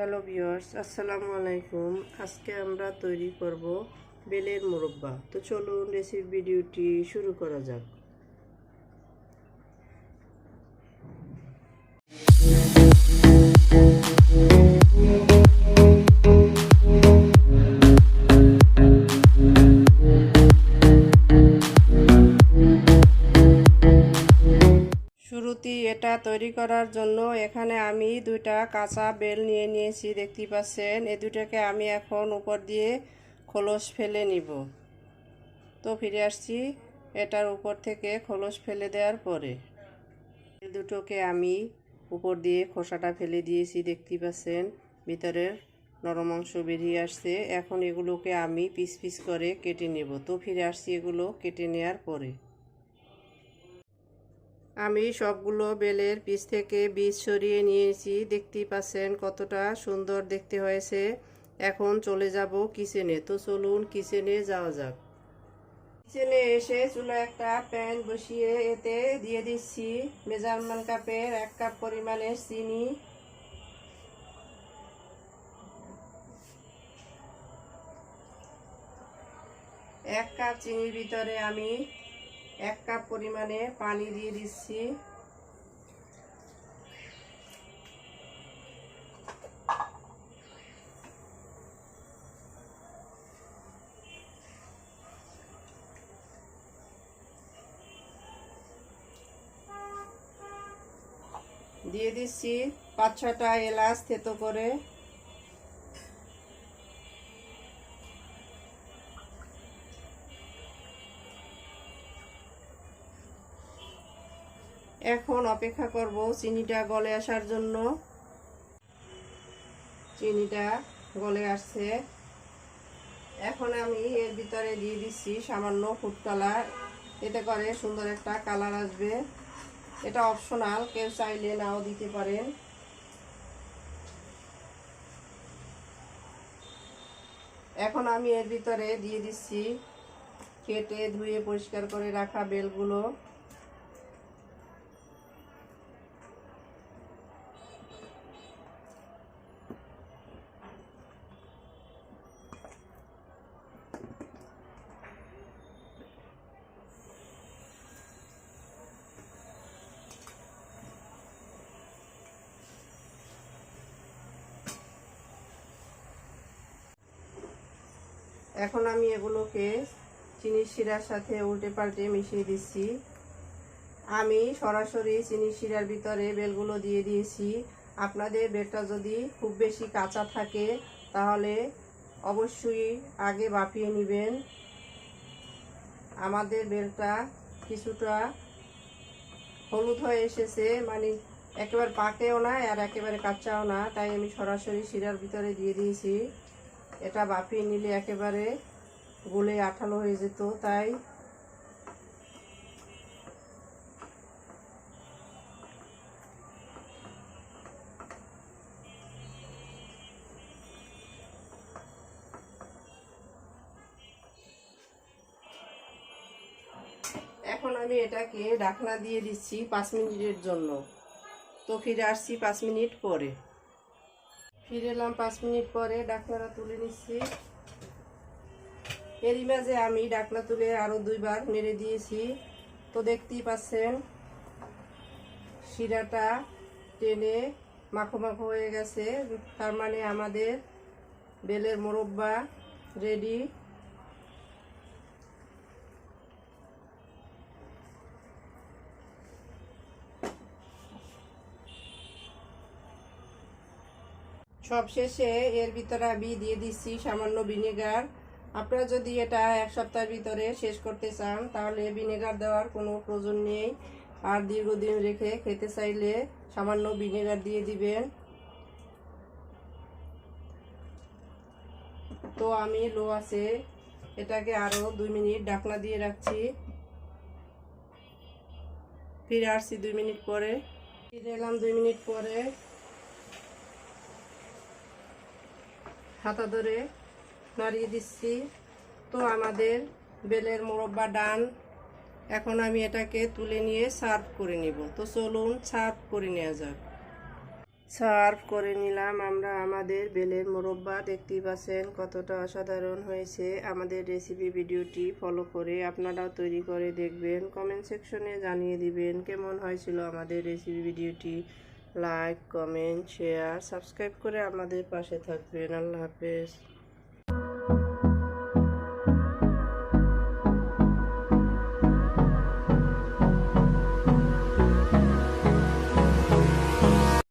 Hello viewers আসসালামু আলাইকুম। আজকে আমরা তৈরি করব বেলের মুরব্বা। তো চলুন রেসিপি ভিডিওটি শুরু করা যাক। এটা তৈরি করার জন্য এখানে আমি দুইটা কাঁচা বেল নিয়ে নিয়েছি দেখতে পাচ্ছেন। এই দুটাকে আমি এখন উপর দিয়ে খোলস ফেলে নিব। তো ফিরে আসছি এটার উপর থেকে খোলস ফেলে দেওয়ার পরে। দুটোকে আমি উপর দিয়ে খোসাটা ফেলে দিয়েছি দেখতে পাচ্ছেন। ভিতরের নরম অংশ বেরিয়ে আসছে। এখন এগুলোকে আমি পিস পিস করে কেটে নেব। তো ফিরে আসছি এগুলো কেটে নেওয়ার পরে। আমি সবগুলো বেলের পিস থেকে বীজ সরিয়ে নিয়েছি। দেখতেই পাচ্ছেন কতটা সুন্দর দেখতে হয়েছে। এখন চলে যাব কিচেনে। তো চলুন কিচেনে যাওয়া যাক। কিচেনে এসে চুলো একটা প্যান বসিয়ে এতে দিয়ে দিচ্ছি মেজারমেন্ট কাপের এক কাপ পরিমাণের চিনি। এক কাপ চিনির ভিতরে আমি এক কাপ পরিমাণে পানি দিয়ে দিচ্ছি। দিয়ে দিচ্ছি পাঁচ ছটা এলাচ থেতো করে। এখন অপেক্ষা করব চিনিটা গলে আসার জন্য। চিনিটা গলে আসছে। এখন আমি এর ভিতরে দিয়ে দিচ্ছি সামান্য ফুড কালার। এতে করে সুন্দর একটা কালার আসবে। এটা অপশনাল, কেউ চাইলে নাও দিতে পারেন। এখন আমি এর ভিতরে দিয়ে দিচ্ছি। কেটে ধুয়ে পরিষ্কার করে রাখা বেলগুলো। এখন আমি এগুলোকে চিনির শিরার সাথে উল্টে পাল্টে মিশিয়ে দিচ্ছি। আমি সরাসরি চিনির শিরার ভিতরে বেলগুলো দিয়ে দিয়েছি। আপনাদের বেলটা যদি খুব বেশি কাঁচা থাকে, তাহলে অবশ্যই আগে বাপিয়ে নেবেন। আমাদের বেলটা কিছুটা হলুদ হয়ে এসেছে মানে একেবারে পাকেও না আর একেবারে কাঁচাও না, তাই আমি সরাসরি শিরার ভিতরে দিয়ে দিয়েছি। এটা বাপিয়ে নিলে একেবারে গলে আঠালো হয়ে যেত, তাই এখন আমি এটাকে ঢাকনা দিয়ে দিচ্ছি পাঁচ মিনিটের জন্য। তো ফিরে আসছি পাঁচ মিনিট পরে। ফিরে এলাম পাঁচ মিনিট পরে ডাকনাটা তুলে নিচ্ছি। এরই মাঝে আমি ডাকনা তুলে আরও দুইবার মেরে দিয়েছি। তো দেখতেই পাচ্ছেন, শিরাটা টেনে মাখো মাখো হয়ে গেছে। তার মানে আমাদের বেলের মোরব্বা রেডি। সব শেষে এর ভিতরে আমি দিয়ে দিচ্ছি সামান্য ভিনেগার। আপনারা যদি এটা এক সপ্তাহের ভিতরে শেষ করতে চান, তাহলে ভিনেগার দেওয়ার কোনো প্রয়োজন নেই। আর দীর্ঘদিন রেখে খেতে চাইলে সামান্য ভিনেগার দিয়ে দিবেন। তো আমি লো আছে, এটাকে আরও দুই মিনিট ডাকনা দিয়ে রাখছি। ফিরে আসছি দুই মিনিট পরে। ফিরে এলাম দুই মিনিট পরে। হাতা ধরে নাড়িয়ে দিচ্ছি। তো আমাদের বেলের মোরব্বা ডান। এখন আমি এটাকে তুলে নিয়ে সার্ভ করে নিব। তো চলুন সার্ভ করে নেওয়া যাক। সার্ভ করে নিলাম আমরা আমাদের বেলের মোরব্বা। দেখতেই পাচ্ছেন কতটা অসাধারণ হয়েছে আমাদের রেসিপি ভিডিওটি। ফলো করে আপনারাও তৈরি করে দেখবেন। কমেন্ট সেকশনে জানিয়ে দিবেন কেমন হয়েছিল আমাদের রেসিপি ভিডিওটি। লাইক কমেন্ট শেয়ার সাবস্ক্রাইব করে আমাদের পাশে থাকবেন। আল্লাহ হাফেজ।